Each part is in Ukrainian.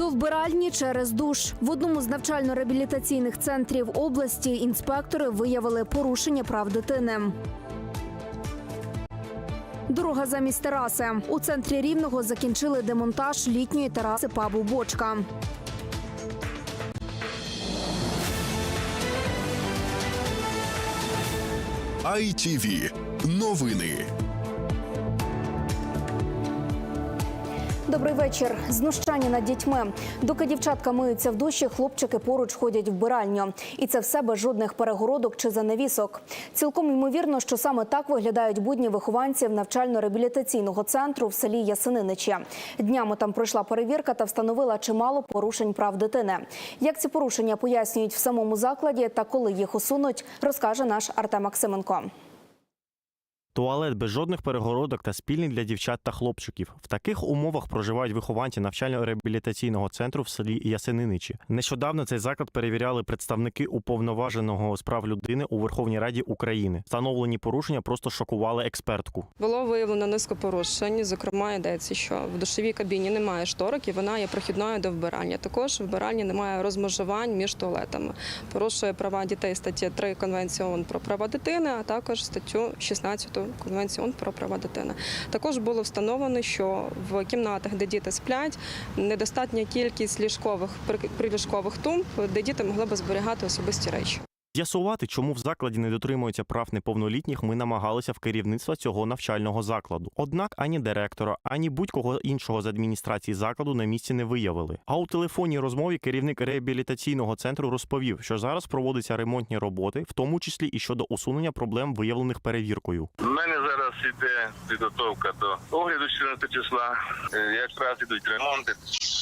До вбиральні через душ в одному з навчально-реабілітаційних центрів області інспектори виявили порушення прав дитини. Дорога замість тераси у центрі рівного закінчили демонтаж літньої тераси пабу Бочка. ITV. Новини. Добрий вечір. Знущання над дітьми. Доки дівчатка миються в душі, хлопчики поруч ходять в биральню. І це все без жодних перегородок чи занавісок. Цілком ймовірно, що саме так виглядають будні вихованців навчально-реабілітаційного центру в селі Ясининичі. Днями там пройшла перевірка та встановила чимало порушень прав дитини. Як ці порушення пояснюють в самому закладі та коли їх усунуть, розкаже наш Артем Максименко. Туалет без жодних перегородок та спільний для дівчат та хлопчиків. В таких умовах проживають вихованці навчально-реабілітаційного центру в селі Ясениничі. Нещодавно цей заклад перевіряли представники уповноваженого з прав людини у Верховній Раді України. Встановлені порушення просто шокували експертку. Було виявлено низку порушень. Зокрема, йдеться, що в душовій кабіні немає шторок і вона є прохідною до вбирання. Також в немає розмежувань між туалетами. Порушує права дітей статті 3 Конвенції ООН про права дитини, а також статтю 16 Конвенції ООН про права дитини. Також було встановлено, що в кімнатах, де діти сплять, недостатня кількість ліжкових при- приліжкових тумб, де діти могли би зберігати особисті речі. З'ясувати, чому в закладі не дотримуються прав неповнолітніх, ми намагалися в керівництва цього навчального закладу. Однак ані директора, ані будь-кого іншого з адміністрації закладу на місці не виявили. А у телефонній розмові керівник реабілітаційного центру розповів, що зараз проводяться ремонтні роботи, в тому числі і щодо усунення проблем, виявлених перевіркою. У мене зараз іде підготовка до огляду 14 числа. Е, Якраз ідуть ремонти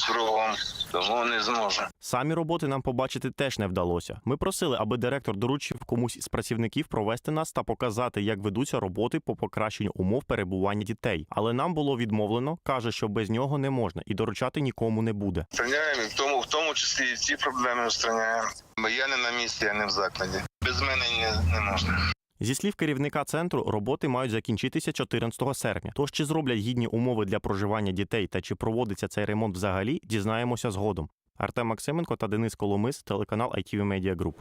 кругом, тому не зможу. Самі роботи нам побачити теж не вдалося. Ми просили, аби директор доручив комусь із працівників провести нас та показати, як ведуться роботи по покращенню умов перебування дітей. Але нам було відмовлено, каже, що без нього не можна і доручати нікому не буде. Устраняємо, і в тому, в тому числі і ці проблеми устраняємо. Бо я не на місці, я не в закладі. Без мене не, не можна. Зі слів керівника центру, роботи мають закінчитися 14 серпня. Тож чи зроблять гідні умови для проживання дітей та чи проводиться цей ремонт взагалі, дізнаємося згодом. Артем Максименко та Денис Коломис, телеканал ITV Media Group.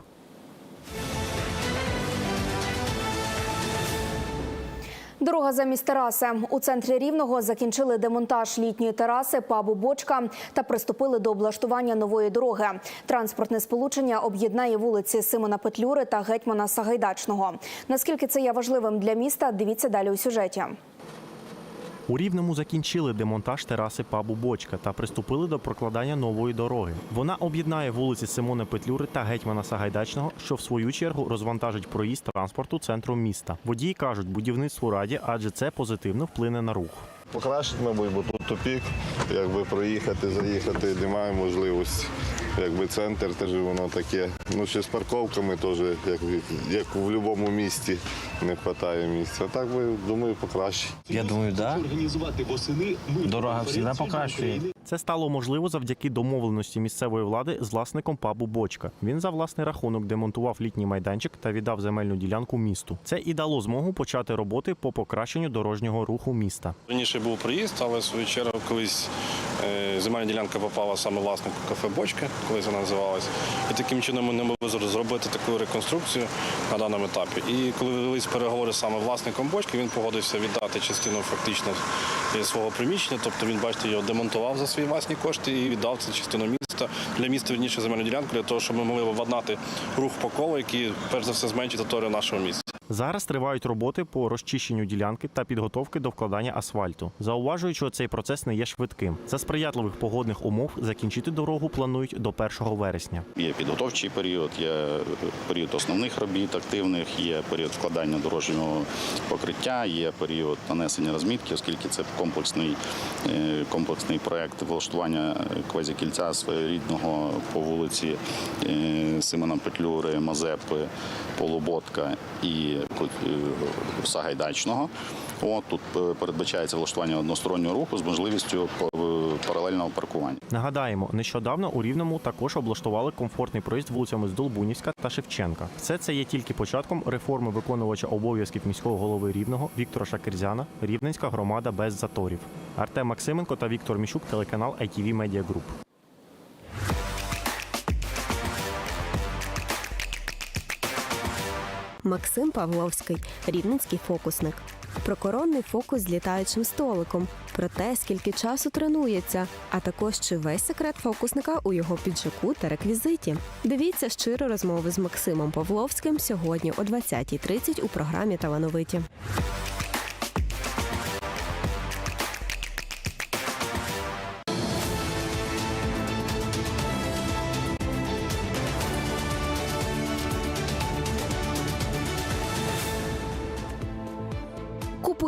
Дорога замість тераси у центрі рівного закінчили демонтаж літньої тераси пабу Бочка та приступили до облаштування нової дороги. Транспортне сполучення об'єднає вулиці Симона Петлюри та гетьмана Сагайдачного. Наскільки це є важливим для міста? Дивіться далі у сюжеті. У Рівному закінчили демонтаж тераси пабу Бочка та приступили до прокладання нової дороги. Вона об'єднає вулиці Симона Петлюри та гетьмана Сагайдачного, що в свою чергу розвантажить проїзд транспорту центру міста. Водії кажуть, будівництву раді, адже це позитивно вплине на рух. Покращить, мабуть, бо тут тупік, якби проїхати, заїхати немає можливості. Якби центр теж воно таке. Ну ще з парковками теж, як, як в будь-якому місті, не вистачає місця. А так би, думаю, покращить. Я думаю, да. Дорога завжди покращує. Це стало можливо завдяки домовленості місцевої влади з власником пабу Бочка. Він за власний рахунок демонтував літній майданчик та віддав земельну ділянку місту. Це і дало змогу почати роботи по покращенню дорожнього руху міста. Раніше був приїзд, але в свою чергу колись е, земельна ділянка попала саме власнику кафе Бочки, колись вона називалась. І таким чином ми не могли зробити таку реконструкцію на даному етапі. І коли велись переговори саме власником Бочки, він погодився віддати частину фактично е, свого приміщення. Тобто він, бачите, його демонтував за свої власні кошти і віддав цю частину міста для міста вірніше земельну ділянку для того, щоб ми могли владнати рух по колу, який перш за все зменшить територію нашого міста. Зараз тривають роботи по розчищенню ділянки та підготовки до вкладання асфальту. Зауважують, що цей процес не є швидким. За сприятливих погодних умов закінчити дорогу планують до 1 вересня. Є підготовчий період, є період основних робіт активних, є період вкладання дорожнього покриття, є період нанесення розмітки, оскільки це комплексний, е, комплексний проект влаштування квазікільця своєрідного по вулиці е, Симона Петлюри, Мазепи, Полуботка і е, Сагайдачного. От тут е, передбачається влаштування одностороннього руху з можливістю е, паралельного паркування. Нагадаємо, нещодавно у Рівному також облаштували комфортний проїзд вулицями Здолбунівська та Шевченка. Все це є тільки початком реформи виконувача обов'язків міського голови Рівного Віктора Шакирзяна. Рівненська громада без заторів. Артем Максименко та Віктор Міщук, телеканал ITV Media Group. Максим Павловський, рівненський фокусник. Про коронний фокус з літаючим столиком, про те, скільки часу тренується, а також чи весь секрет фокусника у його піджаку та реквізиті. Дивіться щиро розмови з Максимом Павловським сьогодні о 20.30 у програмі Талановиті.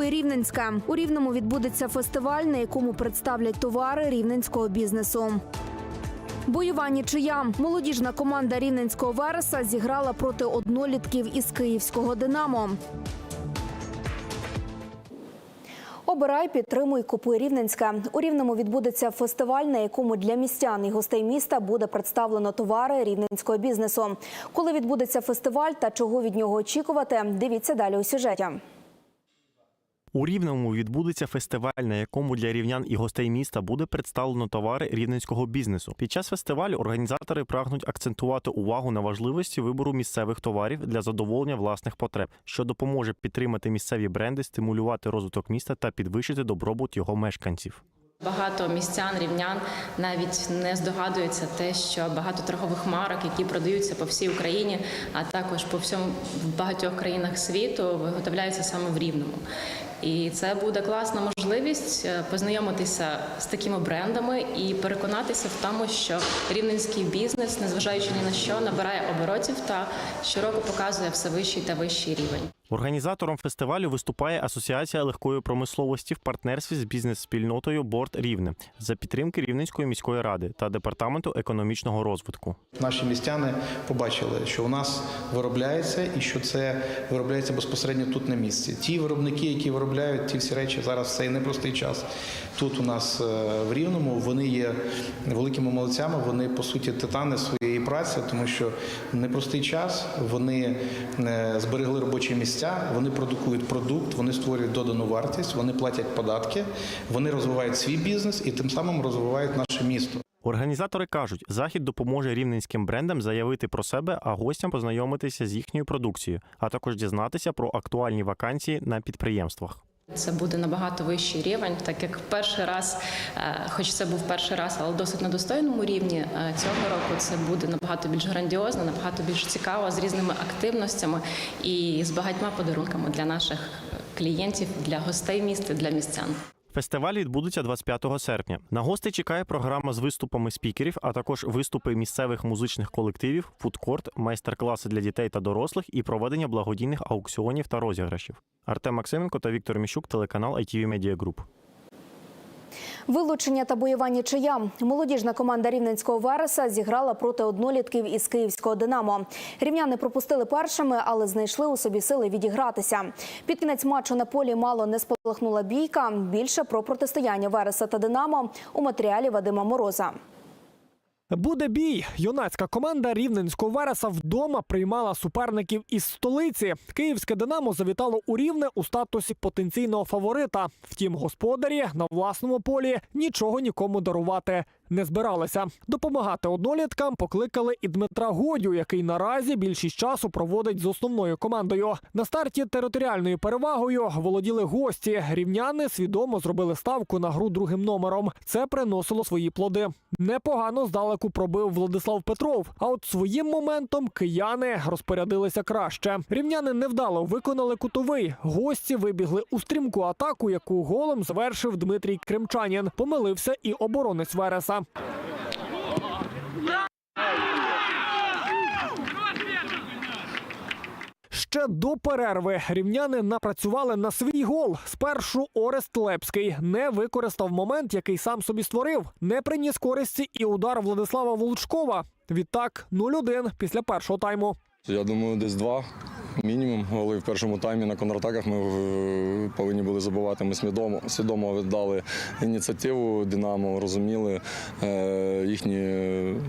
Рівненська. У Рівному відбудеться фестиваль, на якому представлять товари рівненського бізнесу. Бойова нічия. Молодіжна команда рівненського Вереса зіграла проти однолітків із київського Динамо. Обирай, підтримуй, купуй Рівненська. У Рівному відбудеться фестиваль, на якому для містян і гостей міста буде представлено товари рівненського бізнесу. Коли відбудеться фестиваль та чого від нього очікувати, дивіться далі у сюжеті. У Рівному відбудеться фестиваль, на якому для рівнян і гостей міста буде представлено товари рівненського бізнесу. Під час фестивалю організатори прагнуть акцентувати увагу на важливості вибору місцевих товарів для задоволення власних потреб, що допоможе підтримати місцеві бренди, стимулювати розвиток міста та підвищити добробут його мешканців. Багато містян, рівнян навіть не здогадуються те, що багато торгових марок, які продаються по всій Україні, а також по всьому в багатьох країнах світу, виготовляються саме в Рівному. І це буде класна можливість е, познайомитися з такими брендами і переконатися в тому, що рівненський бізнес, незважаючи ні на що, набирає оборотів та щороку показує все вищий та вищий рівень. Організатором фестивалю виступає Асоціація легкої промисловості в партнерстві з бізнес-спільнотою Борт Рівне за підтримки Рівненської міської ради та департаменту економічного розвитку. Наші містяни побачили, що у нас виробляється і що це виробляється безпосередньо тут на місці. Ті виробники, які виробляють ті всі речі зараз в цей непростий час. Тут у нас е, в Рівному вони є великими молодцями. Вони по суті титани своєї праці, тому що в непростий час вони е, зберегли робочі місця, вони продукують продукт, вони створюють додану вартість, вони платять податки, вони розвивають свій бізнес і тим самим розвивають наше місто. Організатори кажуть, захід допоможе рівненським брендам заявити про себе, а гостям познайомитися з їхньою продукцією, а також дізнатися про актуальні вакансії на підприємствах. Це буде набагато вищий рівень, так як перший раз, е, хоч це був перший раз, але досить на достойному рівні. е, Цього року це буде набагато більш грандіозно, набагато більш цікаво з різними активностями і з багатьма подарунками для наших клієнтів, для гостей міста, для містян. Фестиваль відбудеться 25 серпня. На гостей чекає програма з виступами спікерів, а також виступи місцевих музичних колективів, фудкорт, майстер-класи для дітей та дорослих і проведення благодійних аукціонів та розіграшів. Артем Максименко та Віктор Міщук, телеканал ITV Media Group. Вилучення та бойова нічия. Молодіжна команда рівненського Вереса зіграла проти однолітків із київського Динамо. Рівняни пропустили першими, але знайшли у собі сили відігратися. Під кінець матчу на полі мало не спалахнула бійка. Більше про протистояння Вереса та Динамо у матеріалі Вадима Мороза. Буде бій. Юнацька команда рівненського Вереса вдома приймала суперників із столиці. Київське Динамо завітало у рівне у статусі потенційного фаворита. Втім, господарі на власному полі нічого нікому дарувати не збиралися. Допомагати одноліткам покликали і Дмитра Годю, який наразі більшість часу проводить з основною командою. На старті територіальною перевагою володіли гості. Рівняни свідомо зробили ставку на гру другим номером. Це приносило свої плоди. Непогано здалеку пробив Владислав Петров. А от своїм моментом кияни розпорядилися краще. Рівняни невдало виконали кутовий. Гості вибігли у стрімку атаку, яку голом завершив Дмитрій Кримчанін. Помилився і оборонець Вереса. Ще до перерви рівняни напрацювали на свій гол. Спершу Орест Лепський не використав момент, який сам собі створив. Не приніс користі і удар Владислава Волчкова. Відтак 0-1 після першого тайму. Я думаю, десь два. Мінімум голи в першому таймі на контратаках ми е, повинні були забувати. Ми свідомо, свідомо віддали ініціативу Динамо, розуміли е, їхні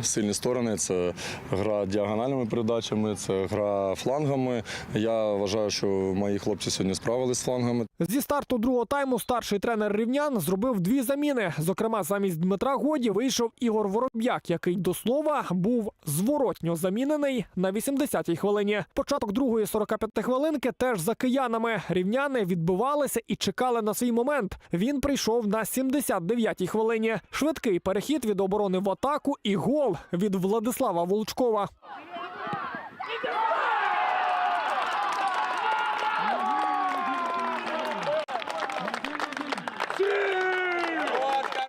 сильні сторони. Це гра діагональними передачами, це гра флангами. Я вважаю, що мої хлопці сьогодні справились з флангами. Зі старту другого тайму старший тренер рівнян зробив дві заміни. Зокрема, замість Дмитра Годі вийшов Ігор Вороб'як, який до слова був зворотньо замінений на 80-й хвилині. Початок другої 45 хвилинки теж за киянами. Рівняни відбивалися і чекали на свій момент. Він прийшов на 79-й хвилині. Швидкий перехід від оборони в атаку і гол від Владислава Волчкова.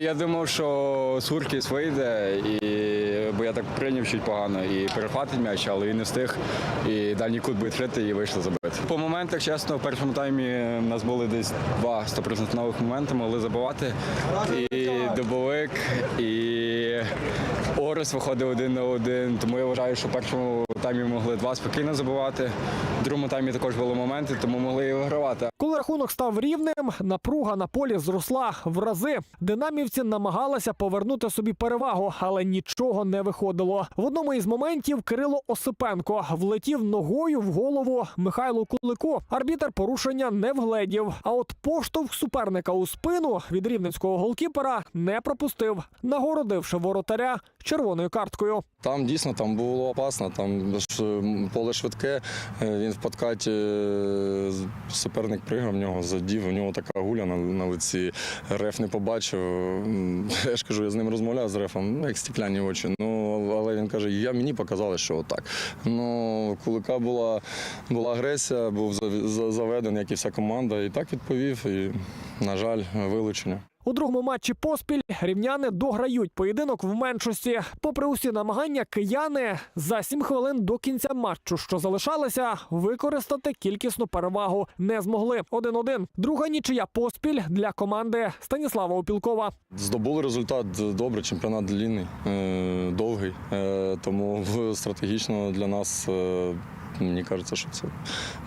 Я думав, що Суркіс вийде, і, бо я так прийняв чуть погано і перехватить м'яч, але він не встиг. І дальній кут буде відкритий і вийшло забити. По моментах, чесно, в першому таймі в нас були десь два 100% нових моменти, могли забивати. І Дубовик, і Орес виходив один на один. Тому я вважаю, що в першому таймі могли два спокійно забивати. В другому таймі також були моменти, тому могли і вигравати. Коли рахунок став рівним, напруга на полі зросла в рази. Динамівці намагалися повернути собі перевагу, але нічого не виходило. В одному із моментів Кирило Осипенко влетів ногою в голову Михайлу Кулику. Арбітер порушення не вгледів. А от поштовх суперника у спину від рівненського голкіпера не пропустив, нагородивши воротаря червоною карткою. Там дійсно там було опасно, там поле швидке. е, Він в подкаті е, суперник пригав в нього, задів, у нього така гуля на, на лиці. Реф не побачив. Я ж кажу, я з ним розмовляв з рефом, ну як стікляні очі. Ну але він каже, я мені показали, що отак. Ну, кулика була, була агресія, був зав- заведений, як і вся команда. І так відповів. І, на жаль, вилучення. У другому матчі поспіль рівняни дограють поєдинок в меншості. Попри усі намагання, кияни за сім хвилин до кінця матчу, що залишалося, використати кількісну перевагу не змогли. 1-1. Друга нічия поспіль для команди Станіслава Опілкова. Здобули результат добре, чемпіонат длінний, е, довгий. Е, Тому стратегічно для нас е, мені кажеться, що це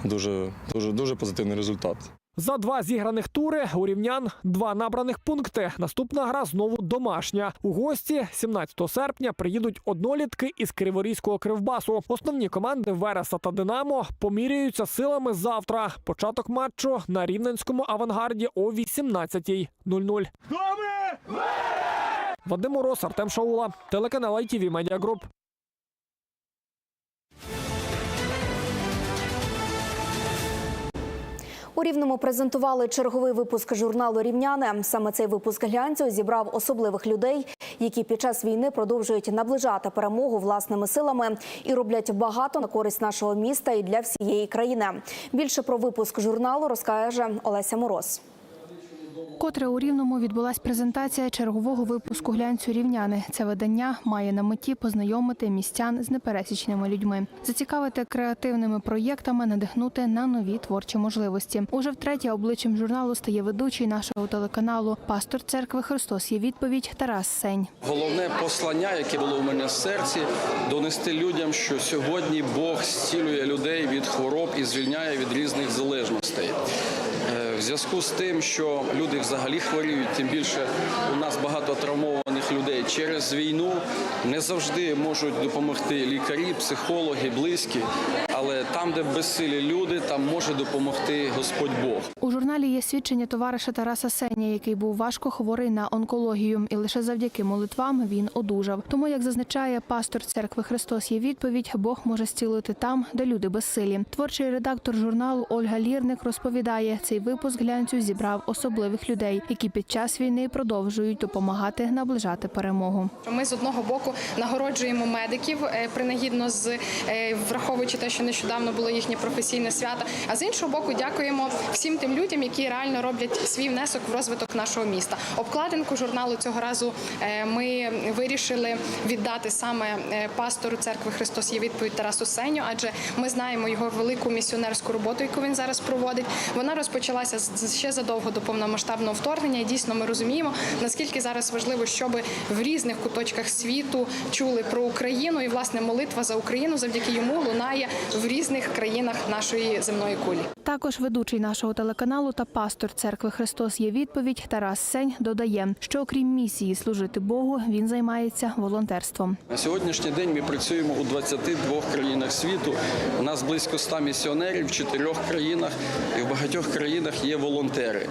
дуже, дуже, дуже позитивний результат. За два зіграних тури у рівнян два набраних пункти. Наступна гра знову домашня. У гості 17 серпня приїдуть однолітки із Криворізького кривбасу. Основні команди Вереса та Динамо поміряються силами завтра. Початок матчу на рівненському авангарді о 18.00. Вадим Мороз, Артем Шаула, телеканал ITV Media Group. Рівному презентували черговий випуск журналу Рівняне. Саме цей випуск глянцю зібрав особливих людей, які під час війни продовжують наближати перемогу власними силами і роблять багато на користь нашого міста і для всієї країни. Більше про випуск журналу розкаже Олеся Мороз. Котре у Рівному відбулась презентація чергового випуску глянцю рівняни. Це видання має на меті познайомити містян з непересічними людьми, зацікавити креативними проєктами, надихнути на нові творчі можливості. Уже втретє обличчям журналу стає ведучий нашого телеканалу, пастор церкви Христос. Є відповідь Тарас Сень. Головне послання, яке було у мене в серці, донести людям, що сьогодні Бог зцілює людей від хвороб і звільняє від різних залежностей. В зв'язку з тим, що люди взагалі хворіють, тим більше у нас багато травмованих людей через війну не завжди можуть допомогти лікарі, психологи, близькі. Але там, де безсилі люди, там може допомогти Господь Бог. У журналі є свідчення товариша Тараса Сеня, який був важко хворий на онкологію, і лише завдяки молитвам він одужав. Тому, як зазначає пастор церкви Христос, є відповідь, Бог може зцілити там, де люди безсилі. Творчий редактор журналу Ольга Лірник розповідає, цей випуск глянцю зібрав особливих людей, які під час війни продовжують допомагати наближати перемогу. Ми з одного боку нагороджуємо медиків е, принагідно з е, враховуючи те, що нещодавно було їхнє професійне свято. А з іншого боку, дякуємо всім тим людям, які реально роблять свій внесок в розвиток нашого міста. Обкладинку журналу цього разу е, ми вирішили віддати саме е, пастору церкви Христос є відповідь Тарасу Сеню, адже ми знаємо його велику місіонерську роботу, яку він зараз проводить. Вона розпочалася ще задовго до повномасштабного вторгнення. І дійсно ми розуміємо, наскільки зараз важливо, щоб в різних куточках світу чули про Україну, і власне молитва за Україну завдяки йому лунає в різних країнах нашої земної кулі. Також ведучий нашого телеканалу та пастор церкви Христос є відповідь Тарас Сень додає, що окрім місії служити Богу, він займається волонтерством. На сьогоднішній день ми працюємо у 22 країнах світу. У нас близько 100 місіонерів в чотирьох країнах, і в багатьох країнах є волонтери.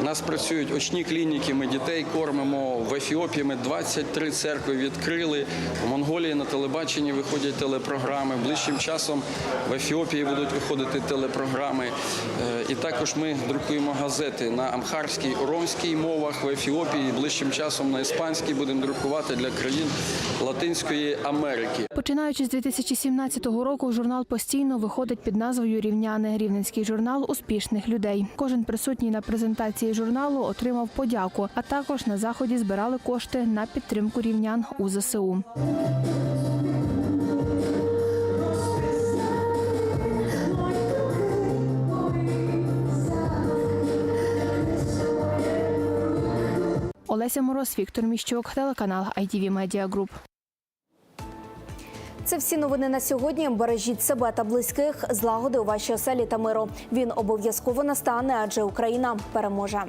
У нас працюють очні клініки, ми дітей кормимо. В Ефіопії ми 23 церкви відкрили. У Монголії на телебаченні виходять телепрограми. Ближчим часом В Ефіопії будуть виходити телепрограми. Е, І також ми друкуємо газети на амхарській, оромській мовах в Ефіопії. Ближчим часом на іспанській будемо друкувати для країн Латинської Америки. Починаючи з 2017 року, журнал постійно виходить під назвою Рівняни. Рівненський журнал успішних людей. Кожен присутній на презентації журналу отримав подяку. А також на заході збирали кошти на підтримку рівнян у ЗСУ. Олеся Мороз, Віктор Міщук, телеканал ITV Media Group. Це всі новини на сьогодні. Бережіть себе та близьких, злагоди у вашій оселі та миру. Він обов'язково настане, адже Україна переможе.